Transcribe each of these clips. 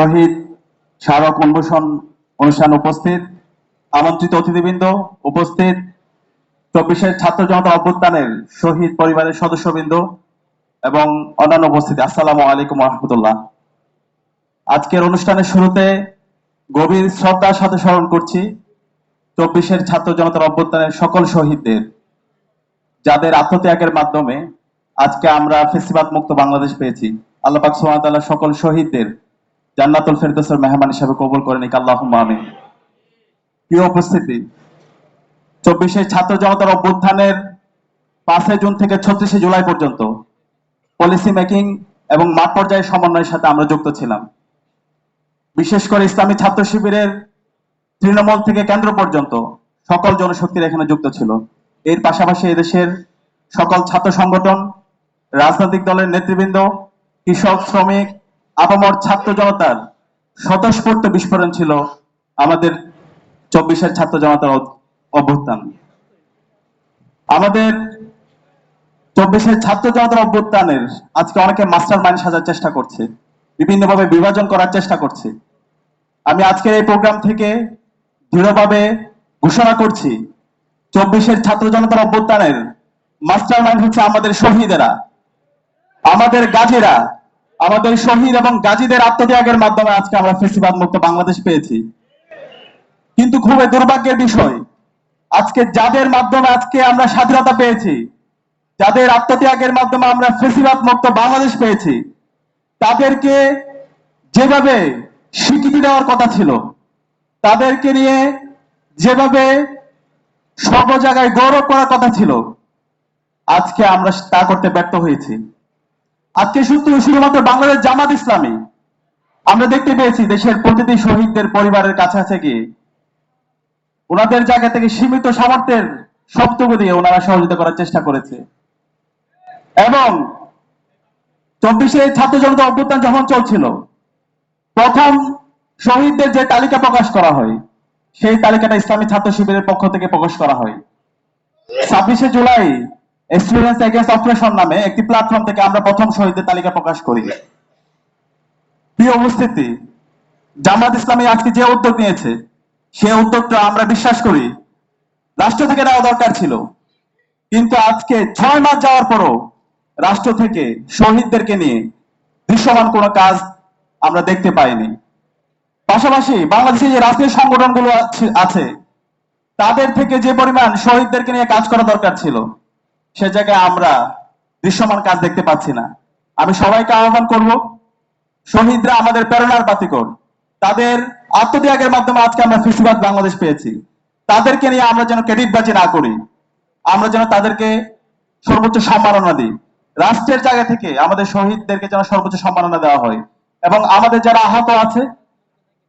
শহীদ স্মারক উন্মোষণ অনুষ্ঠান উপস্থিত আমন্ত্রিত অতিথিবৃন্দ উপস্থিত চব্বিশের ছাত্র জনতা অভ্যুত্থানের শহীদ পরিবারের সদস্যবৃন্দ এবং অন্যান্য উপস্থিতি। আসসালামু আলাইকুম রহমতুল্লাহ। আজকের অনুষ্ঠানের শুরুতে গভীর শ্রদ্ধার সাথে স্মরণ করছি চব্বিশের ছাত্র জনতার অভ্যুত্থানের সকল শহীদদের, যাদের আত্মত্যাগের মাধ্যমে আজকে আমরা ফেসিবাদ মুক্ত বাংলাদেশ পেয়েছি। আল্লাহ পাক তাআলা সকল শহীদদের জান্নাতুল ফেরদৌসের মেহমান হিসেবে কবুল করে নিক, আল্লাহুম্মা আমিন। প্রিয় উপস্থিতি, চব্বিশে ছাত্র জনতার অভ্যুত্থানের পাঁচই জুন থেকে ছত্রিশে জুলাই পর্যন্ত পলিসি মেকিং এবং মাঠ পর্যায়ে সমন্বয়ের সাথে আমরা যুক্ত ছিলাম। বিশেষ করে ইসলামী ছাত্র শিবিরের তৃণমূল থেকে কেন্দ্র পর্যন্ত সকল জনশক্তির এখানে যুক্ত ছিল। এর পাশাপাশি এদেশের সকল ছাত্র সংগঠন, রাজনৈতিক দলের নেতৃবৃন্দ, কৃষক, শ্রমিক আপামর ছাত্র জনতার স্বতঃস্ফূর্ত বিস্ফোরণ ছিল আমাদের চব্বিশের ছাত্র জনতার অভ্যুত্থান। আমাদের চব্বিশের ছাত্র জনতার অভ্যুত্থানের আজকে অনেকে মাস্টার মাইন্ড সাজার চেষ্টা করছে, বিভিন্নভাবে বিভাজন করার চেষ্টা করছে। আমি আজকের এই প্রোগ্রাম থেকে দৃঢ়ভাবে ঘোষণা করছি, চব্বিশের ছাত্র জনতার অভ্যুত্থানের মাস্টার মাইন্ড হচ্ছে আমাদের শহীদেরা, আমাদের গাজীরা আমাদের শহীদ এবং গাজীদের আত্মত্যাগের মাধ্যমে আজকে আমরা ফেসিবাদ মুক্ত বাংলাদেশ পেয়েছি। কিন্তু খুবই দুর্ভাগ্যের বিষয়, আজকে যাদের মাধ্যমে আজকে আমরা স্বাধীনতা পেয়েছি, যাদের আত্মত্যাগের মাধ্যমে আমরা ফেসিবাদ মুক্ত বাংলাদেশ পেয়েছি, তাদেরকে যেভাবে স্বীকৃতি দেওয়ার কথা ছিল, তাদেরকে নিয়ে যেভাবে সর্ব জায়গায় গৌরব করার কথা ছিল, আজকে আমরা তা করতে ব্যর্থ হয়েছি। আজকে শুধু শুধুমাত্র বাংলাদেশ জামাত ইসলামী। আমরা দেখতে পেয়েছি দেশের প্রতিটি শহীদদের পরিবারের কাছাকাছি গিয়ে ওনাদের জায়গা থেকে সীমিত সামর্থ্যের সবটুকু দিয়ে ওনারা সহযোগিতা করার চেষ্টা করেছে। এবং চব্বিশে ছাত্র জনতা অভ্যুত্থান যখন চলছিল, প্রথম শহীদদের যে তালিকা প্রকাশ করা হয়, সেই তালিকাটা ইসলামী ছাত্র শিবিরের পক্ষ থেকে প্রকাশ করা হয়। ছাব্বিশে জুলাই স্টুডেন্টস এগেন্স্ট অপারেশন নামে একটি প্ল্যাটফর্ম থেকে আমরা প্রথম শহীদদের তালিকা প্রকাশ করি। জামাত ইসলামী আজকে যে উদ্যোগ নিয়েছে, সে উদ্যোগটা আমরা বিশ্বাস করি, রাষ্ট্র থেকে নেওয়া দরকার ছিল। কিন্তু আজকে ছয় মাস যাওয়ার পরও রাষ্ট্র থেকে শহীদদেরকে নিয়ে দৃশ্যমান কোনো কাজ আমরা দেখতে পাইনি। পাশাপাশি বাংলাদেশে যে রাজনৈতিক সংগঠনগুলো আছে, তাদের থেকে যে পরিমাণ শহীদদেরকে নিয়ে কাজ করা দরকার ছিল সে জায়গায় আমরা দৃশ্যমান কাজ দেখতে পাচ্ছি না। আমি সবাইকে আহ্বান করব, শহীদরা আমাদের প্রেরণার বাতিকর তাদের আত্মত্যাগের মাধ্যমে আজকে আমরা ফিসিবাদ বাংলাদেশ পেয়েছি। তাদেরকে নিয়ে আমরা যেন ক্রেডিটবাজি না করি, আমরা যেন তাদেরকে সর্বোচ্চ সম্মাননা দিই। রাষ্ট্রের জায়গা থেকে আমাদের শহীদদেরকে যেন সর্বোচ্চ সম্মাননা দেওয়া হয়। এবং আমাদের যারা আহত আছে,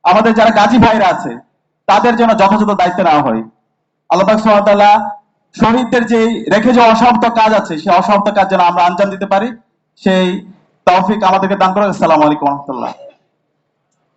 আমাদের যারা গাজী ভাইরা আছে, তাদের যেন যথাযথ দায়িত্ব নেওয়া হয়। আল্লাহ তাআলা শহীদদের যে রেখে যে অসমাপ্ত কাজ আছে, সেই অসমাপ্ত কাজ যেন আমরা আঞ্জাম দিতে পারি, সেই তৌফিক আমাদেরকে দান করে আসসালামু আলাইকুম রহমতুল্লাহ।